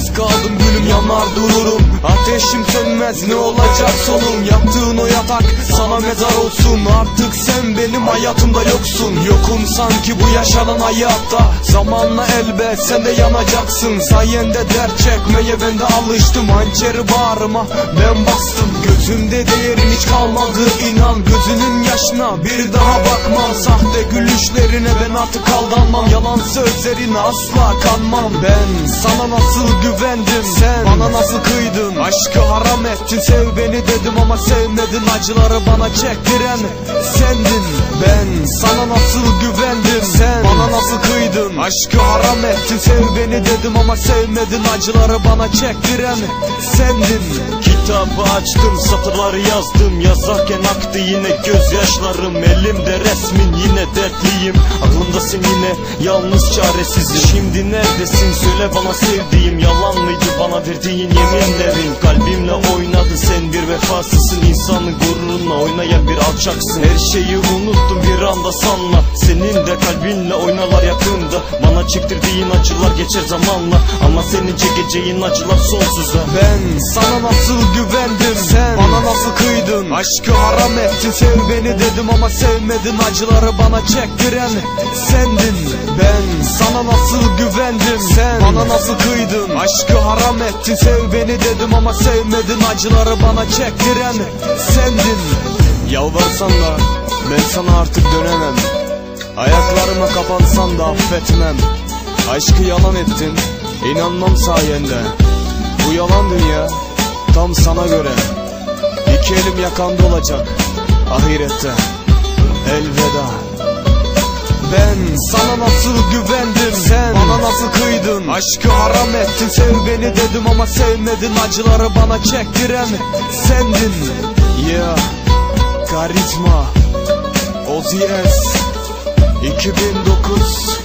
Az kaldım gülüm yanar dururum. Ateşim sönmez ne olacak sonum? Yaptığın o yatak sana mezar olsun. Artık sen benim hayatımda yoksun. Yokum sanki bu yaşanan hayatta. Zamanla elbet sen de yanacaksın. Sayende dert çekmeye ben de alıştım. Hançeri bağrıma ben bastım. Gözümde değerin hiç kalmadı inan. Gözünün yaşına bir daha bakmam. Sahte gülüşlerine ben artık aldanmam. Yalan sözlerine asla kanmam. Ben sana nasıl güvendim? Sen Bana nasıl kıydın? Aşkı haram ettin sev beni dedim ama sevmedin. Acıları bana çektiren sendin. Ben sana nasıl güvendim? Sen Bana nasıl kıydın? Aşkı haram ettin sev beni dedim ama sevmedin. Acıları bana çektiren sendin Kitabı açtım satırları yazdım. Yazarken aktı yine gözyaşlarım. Elimde resmin yine dertliyim. Aklımdasın yine yalnız çaresizim. Şimdi neredesin? Söyle bana sevdiğim Yalan mıydı? Bana verdiğin yeminlerin. Kalbimle oynadı sen bir vefasızsın İnsanın gururunla oynayan bir alçaksın. Her şeyi unuttum bir anda sanma. Senin de kalbinle oynarlar yakında. Bana çektirdiğin acılar geçer zamanla. Ama senin çekeceğin acılar sonsuza. Ben sana nasıl güvendim. Sen Bana nasıl kıydın? Aşkı haram ettin sev beni dedim ama sevmedin. Acıları bana çektiren sendin. Ben sana nasıl güvendim? Sen Bana nasıl kıydın? Aşkı haram ettin sev beni dedim ama sevmedin. Acıları bana çektiren sendin. Yalvarsan da ben sana artık dönemem. Ayaklarıma kapansan da affetmem. Aşkı yalan ettin inanmam sayende. Bu yalan dünya tam sana göre İki elim yakanda olacak ahirette. Elveda. Ben sana nasıl güvendim? Sen Bana nasıl kıydın? Aşkı haram ettin sev beni dedim ama sevmedin. Acıları bana çektiren sendin. Yeah Karizma Ozies 2009